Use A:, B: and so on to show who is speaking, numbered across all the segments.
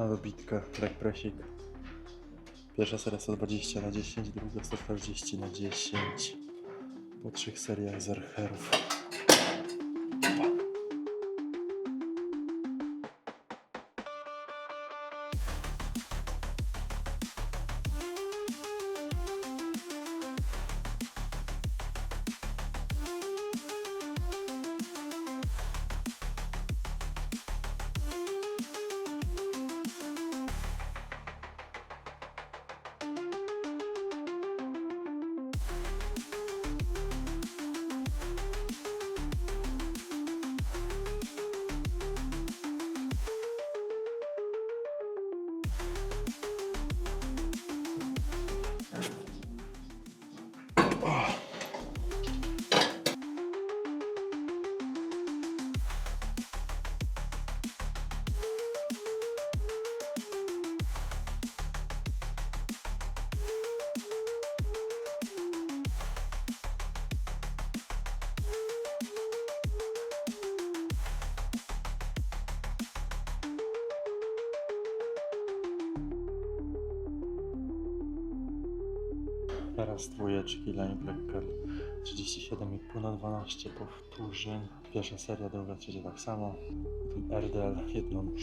A: na dobitkę, leg pressing. Pierwsza seria 120 na 10, druga 140 na 10. Po trzech seriach zercherów. Teraz dwójeczki line breaker 37,5 na 12 powtórzeń. Pierwsza seria, druga, trzecia tak samo. RDL jednonóż.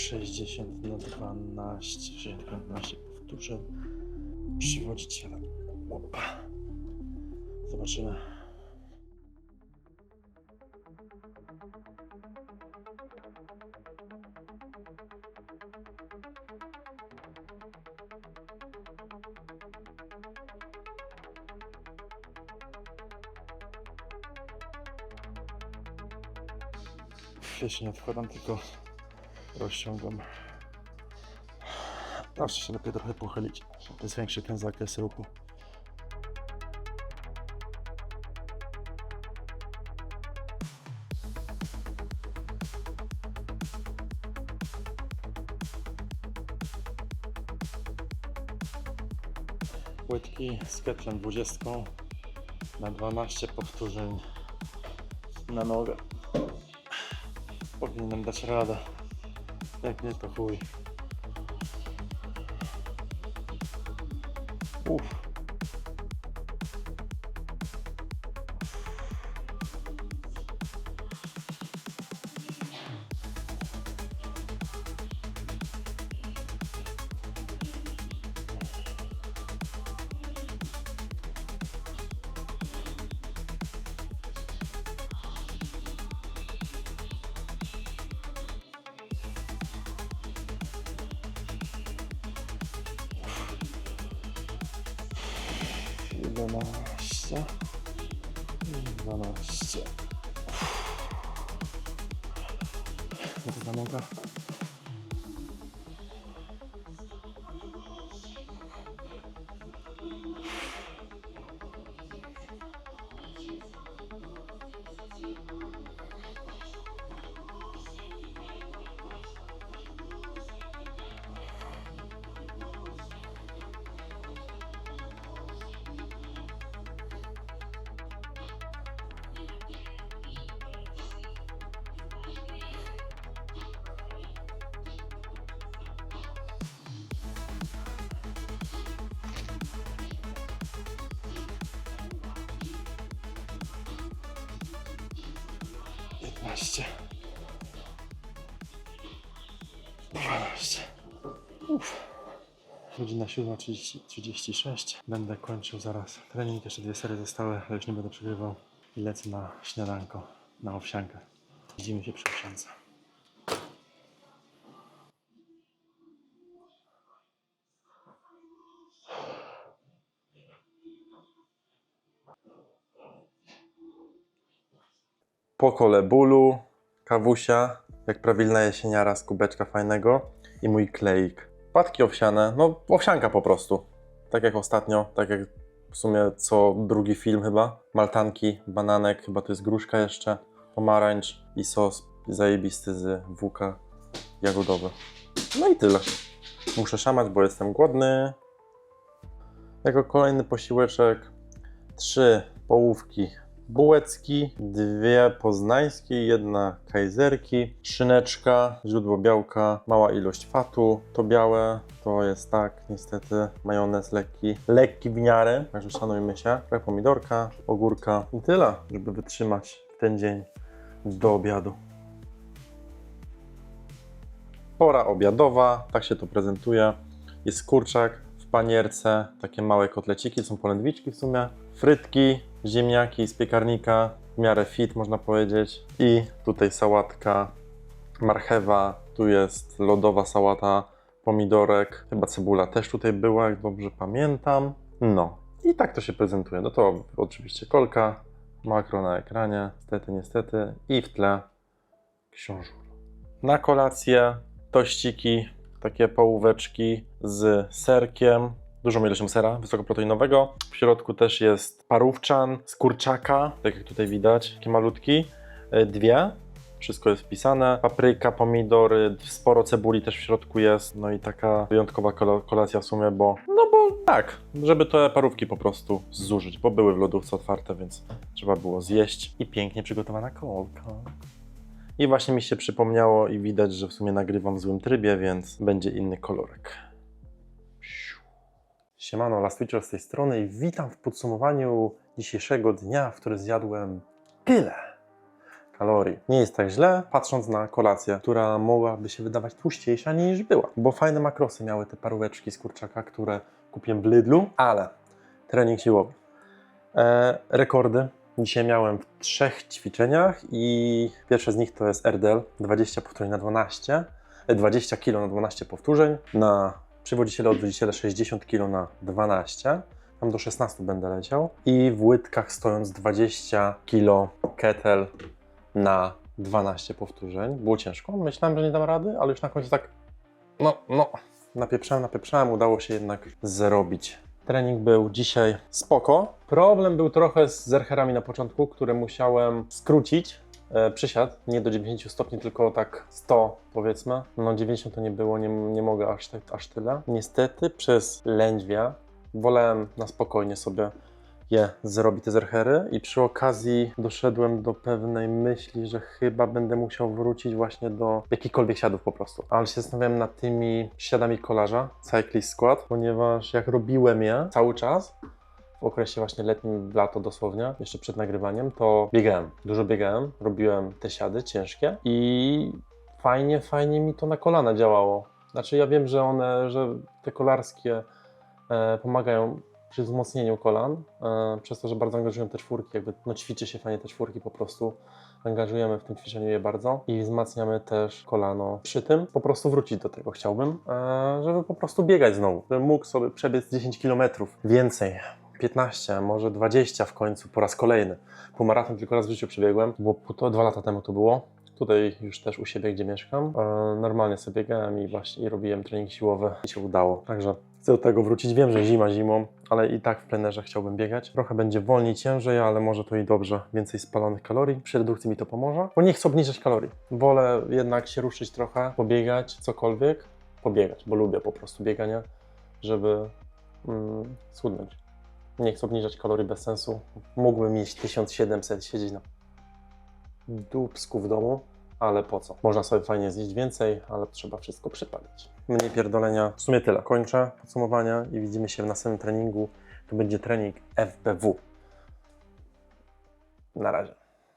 A: Sześćdziesiąt na dwanaście, sześćdziesiąt na dwanaście powtórzeń. Przywodziciela. Opa. Zobaczymy. Jeszcze nie odkładam, tylko rozciągam. Proszę się lepiej trochę pochylić, żeby zwiększyć ten zakres ruchu. Płytki z ketlem 20 na 12 powtórzeń na nogę. Powinienem dać radę. Так, нет, похуй. Уф. 12 12 No to za noga. Piętnaście. Dwanaście. Uff. Godzina 7.36. Będę kończył zaraz trening. Jeszcze dwie serie zostały, ale już nie będę przegrywał. I lecę na śniadanko, na owsiankę. Widzimy się przy owsiance. Po kole bólu, kawusia, jak prawilna jesieniara z kubeczka fajnego i mój kleik. Płatki owsiane, no owsianka po prostu. Tak jak ostatnio, tak jak w sumie co drugi film chyba. Maltanki, bananek, chyba to jest gruszka jeszcze, pomarańcz i sos zajebisty z włóka jagodowy. No i tyle. Muszę szamać, bo jestem głodny. Jako kolejny posiłeczek trzy połówki bułecki, dwie poznańskie, jedna kajzerki, szyneczka, źródło białka, mała ilość fatu, to białe, to jest tak, niestety, majonez lekki, lekki w miarę, także szanujmy się, trochę pomidorka, ogórka i tyle, żeby wytrzymać ten dzień do obiadu. Pora obiadowa, tak się to prezentuje. Jest kurczak w panierce, takie małe kotleciki, są polędwiczki w sumie, frytki, ziemniaki z piekarnika, w miarę fit można powiedzieć. I tutaj sałatka, marchewa, tu jest lodowa sałata, pomidorek, chyba cebula też tutaj była, jak dobrze pamiętam. No i tak to się prezentuje. No to oczywiście kolka, makro na ekranie, niestety, niestety i w tle książur. Na kolację tościki, takie połóweczki z serkiem, dużą ilością sera wysokoproteinowego. W środku też jest parówczan z kurczaka, tak jak tutaj widać, taki malutki. E, Dwie, wszystko jest wpisane. Papryka, pomidory, sporo cebuli też w środku jest. No i taka wyjątkowa kola- kolacja w sumie, bo no bo tak, żeby te parówki po prostu zużyć, bo były w lodówce otwarte, więc trzeba było zjeść. I pięknie przygotowana kolka. I właśnie mi się przypomniało i widać, że w sumie nagrywam w złym trybie, więc będzie inny kolorek. Siemano, Last Witcher z tej strony i witam w podsumowaniu dzisiejszego dnia, w którym zjadłem tyle kalorii. Nie jest tak źle, patrząc na kolację, która mogłaby się wydawać tłuściejsza niż była, bo fajne makrosy miały te paróweczki z kurczaka, które kupiłem w Lidlu, ale trening siłowy. E, rekordy. Dzisiaj miałem w trzech ćwiczeniach i pierwsze z nich to jest RDL 20 powtórzeń na 12, e, 20 kg na 12 powtórzeń, na przywodziciele odwodziciele 60 kg na 12, tam do 16 będę leciał i w łydkach stojąc 20 kg kettle na 12 powtórzeń. Było ciężko, myślałem, że nie dam rady, ale już na końcu tak no, no, napieprzałem, napieprzałem, udało się jednak zrobić. Trening był dzisiaj spoko. Problem był trochę z zercherami na początku, które musiałem skrócić. E, przysiad, nie do 90 stopni, tylko tak 100 powiedzmy. No 90 to nie było, nie, nie mogę aż, tak, aż tyle. Niestety przez lędźwia wolałem na spokojnie sobie je zrobić te zerchery i przy okazji doszedłem do pewnej myśli, że chyba będę musiał wrócić właśnie do jakichkolwiek siadów po prostu. Ale się zastanawiałem nad tymi siadami kolarza, Cyclist Squad, ponieważ jak robiłem je cały czas, w okresie właśnie letnim, lato dosłownie, jeszcze przed nagrywaniem, to biegałem. Dużo biegałem, robiłem te siady ciężkie i fajnie, fajnie mi to na kolana działało. Znaczy ja wiem, że one, że te kolarskie e, pomagają przy wzmocnieniu kolan, e, przez to, że bardzo angażują te czwórki, jakby no ćwiczy się fajnie te czwórki po prostu. Angażujemy w tym ćwiczeniu je bardzo i wzmacniamy też kolano. Przy tym po prostu wrócić do tego chciałbym, e, żeby po prostu biegać znowu, żebym mógł sobie przebiec 10 km więcej. 15, może 20 w końcu po raz kolejny. Półmaraton tylko raz w życiu przebiegłem, bo to dwa lata temu to było. Tutaj już też u siebie, gdzie mieszkam. E, normalnie sobie biegałem i właśnie robiłem trening siłowy i się udało. Także chcę do tego wrócić. Wiem, że zima zimą, ale i tak w plenerze chciałbym biegać. Trochę będzie wolniej, ciężej, ale może to i dobrze. Więcej spalonych kalorii. Przy redukcji mi to pomoże, bo nie chcę obniżać kalorii. Wolę jednak się ruszyć trochę, pobiegać, cokolwiek. Pobiegać, bo lubię po prostu bieganie, żeby mm, schudnąć. Nie chcę obniżać kalorii bez sensu. Mógłbym mieć 1700 siedzieć na dupsku w domu, ale po co? Można sobie fajnie zjeść więcej, ale trzeba wszystko przypalić. Mniej pierdolenia. W sumie tyle. Kończę podsumowania i widzimy się w następnym treningu. To będzie trening FBW. Na razie.